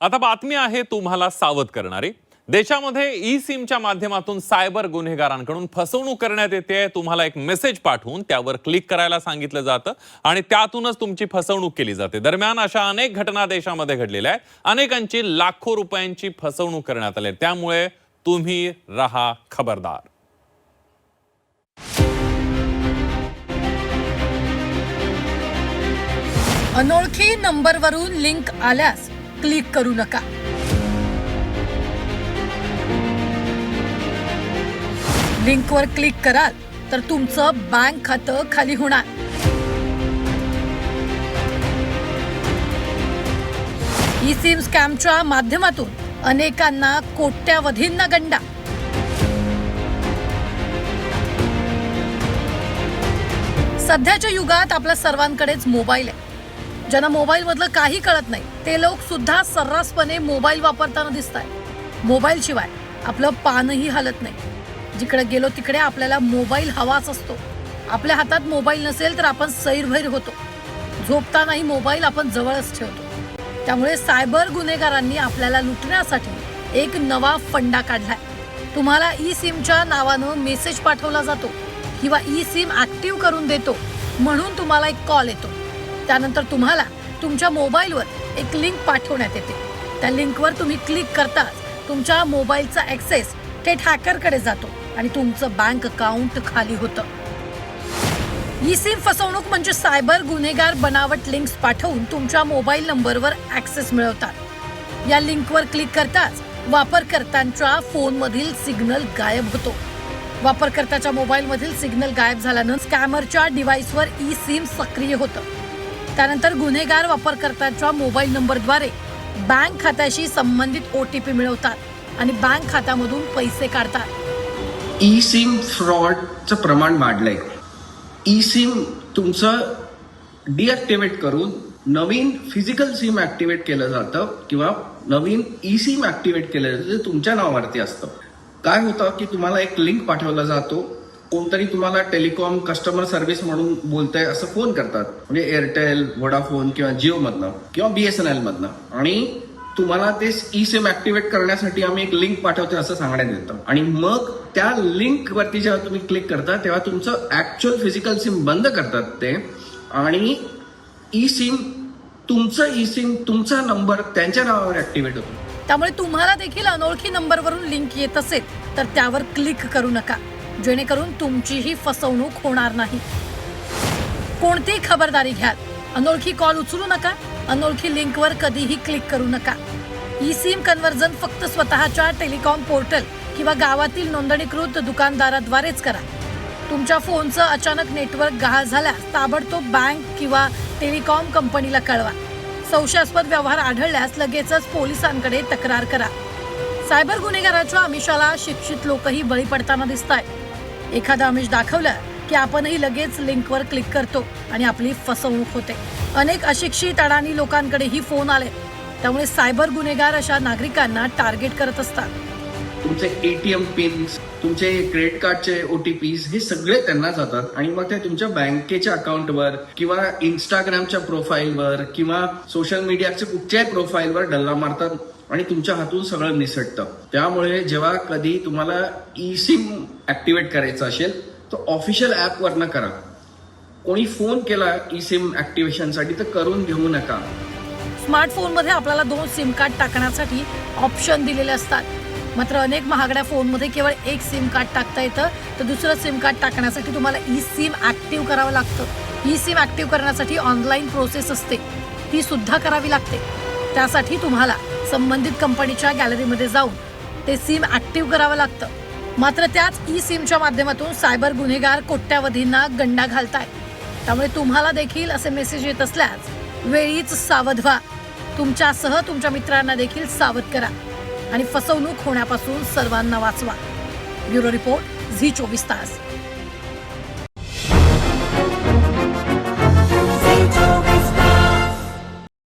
आता बातमी आहे तुम्हाला सावध करणारी. देशामध्ये ई सिमच्या माध्यमातून सायबर गुन्हेगारांकडून फसवणूक करण्यात येते. तुम्हाला एक मेसेज पाठवून त्यावर क्लिक करायला सांगितलं जातं आणि त्यातूनच तुमची फसवणूक केली जाते. दरम्यान अशा अनेक घटना देशामध्ये घडलेल्या आहेत. अनेकांची लाखो रुपयांची फसवणूक करण्यात आली त्यामुळे तुम्ही रहा खबरदार. अनोळखी नंबरवरून लिंक आल्यास क्लिक करू नका. लिंकवर क्लिक कराल तर तुमचं बँक खातं खाली होणार. ई सिम स्कॅमच्या माध्यमातून अनेकांना कोट्यावधींना गंडा. सध्याच्या युगात आपल्या सर्वांकडेच मोबाईल आहे. ज्यांना मोबाईल मधलं काही कळत नाही ते लोक सुद्धा सर्रासपणे मोबाईल वापरताना दिसत आहे मोबाईल शिवाय आपलं पानही हलत नाही. जिकडे गेलो तिकडे आपल्याला मोबाईल हवाच असतो. आपल्या हातात मोबाईल नसेल तर आपण सैरभैर होतो. झोपतानाही मोबाईल आपण जवळच ठेवतो. त्यामुळे सायबर गुन्हेगारांनी आपल्याला लुटण्यासाठी एक नवा फंडा काढलाय. तुम्हाला ई सिमच्या नावानं मेसेज पाठवला जातो किंवा ई सिम ऍक्टिव्ह करून देतो म्हणून तुम्हाला एक कॉल येतो. त्यानंतर तुम्हाला तुमच्या मोबाईलवर एक लिंक पाठवण्यात येते. त्या लिंकवर तुम्ही क्लिक करताच तुमच्या मोबाईलचा ॲक्सेस थेट हॅकरकडे जातो आणि तुमचं बँक अकाउंट खाली होतं. ई सिम फसवणूक म्हणजे सायबर गुन्हेगार बनावट लिंक्स पाठवून तुमच्या मोबाईल नंबरवर ॲक्सेस मिळवतात. या लिंकवर क्लिक करताच वापरकर्त्यांच्या फोनमधील सिग्नल गायब होतो. वापरकर्त्याच्या मोबाईलमधील सिग्नल गायब झाल्यानं स्कॅमरच्या डिव्हाइसवर ई सिम सक्रिय होतं. त्यानंतर गुन्हेगार वापरकर्त्याच्या मोबाईल नंबरद्वारे बँक खात्याशी संबंधित ओ टी पी मिळवतात आणि बँक खात्यामधून पैसे काढतात. ई सिम फ्रॉडचं प्रमाण वाढलंय. ई सिम तुमचं डिॲक्टिवेट करून नवीन फिजिकल सिम ॲक्टिवेट केलं जातं किंवा नवीन ई सिम ॲक्टिवेट केलं जातं जे तुमच्या नावावरती असतं. काय होतं की तुम्हाला एक लिंक पाठवला जातो कोणतरी तुम्हाला टेलिकॉम कस्टमर सर्व्हिस म्हणून बोलतंय असं फोन करतात. म्हणजे एअरटेल वोडाफोन किंवा जिओ मधनं किंवा बीएसएनएल मधनं. आणि तुम्हाला ते ई सिम ऍक्टिव्हेट करण्यासाठी आम्ही एक लिंक पाठवतो असं सांगण्यात येतं. आणि मग त्या लिंक वरती जेव्हा तुम्ही क्लिक करता तेव्हा तुमचं ऍक्च्युअल फिजिकल सिम बंद करतात ते. आणि ई सिम तुमचं ई सिम तुमचा नंबर त्यांच्या नावावर ऍक्टिव्हेट होतो. त्यामुळे तुम्हाला देखील अनोळखी नंबरवरून लिंक येत असेल तर त्यावर क्लिक करू नका. जेणेकरून तुमचीही फसवणूक होणार नाही. कोणतीही खबरदारी घ्याल. अनोळखी कॉल उचलू नका. अनोळखी लिंकवर कधीही क्लिक करू नका. ई सिम कन्व्हर्जन फक्त स्वतःच्या टेलिकॉम पोर्टल किंवा गावातील नोंदणीकृत दुकानदाराद्वारेच करा. तुमच्या फोनचं अचानक नेटवर्क गहाळ झाल्यास ताबडतोब बँक किंवा टेलिकॉम कंपनीला कळवा. संशयास्पद व्यवहार आढळल्यास लगेचच पोलिसांकडे तक्रार करा. सायबर गुन्हेगाराच्या आमिषाला शिक्षित लोकही बळी पडताना दिसत आहेत एखादं आमिष दाखवलं की आपणही लगेच लिंकवर क्लिक करतो आणि आपली फसवणूक होते. अनेक अशिक्षित अडाणी लोकांकडेही फोन आले. त्यामुळे सायबर गुन्हेगार अशा नागरिकांना टार्गेट करत असतात. तुमचे एटीएम पिन्स तुमचे क्रेडिट कार्डचे ओटीपीज हे सगळे त्यांना जातात आणि मग ते तुमच्या बँकेच्या अकाउंटवर किंवा इंस्टाग्रामच्या प्रोफाईलवर किंवा सोशल मीडियाच्या कुठच्याही प्रोफाईलवर डल्ला मारतात. आणि तुमच्या हातून सगळं निसटतं. त्यामुळे जेव्हा कधी तुम्हाला ई सिम ऍक्टिव्हेट करायचं असेल तर ऑफिशियल ॲपवरनं करा. कोणी फोन केला ई सिम ऍक्टिव्हेशनसाठी तर करून घेऊ नका. स्मार्टफोनमध्ये आपल्याला दोन सिम कार्ड टाकण्यासाठी ऑप्शन दिलेले असतात. मात्र अनेक महागड्या फोनमध्ये केवळ एक सिम कार्ड टाकता येतं तर दुसरं सिम कार्ड टाकण्यासाठी तुम्हाला ई सिम ऍक्टिव्ह करावं लागतं. ई सिम ऍक्टिव्ह करण्यासाठी ऑनलाईन प्रोसेस असते. ती सुद्धा करावी लागते. त्यासाठी तुम्हाला संबंधित कंपनीच्या गॅलरीमध्ये जाऊन ते सिम ऍक्टिव्ह करावं लागतं. मात्र त्याच ई सिमच्या माध्यमातून सायबर गुन्हेगार कोट्यावधींना गंडा घालताय त्यामुळे तुम्हाला देखील असे मेसेज येत असल्यास वेळीच सावध व्हा. तुमच्यासह तुमच्या मित्रांना देखील सावध करा आणि फसवणूक होण्यापासून सर्वांना वाचवा. ब्युरो रिपोर्ट झी चोवीस तास.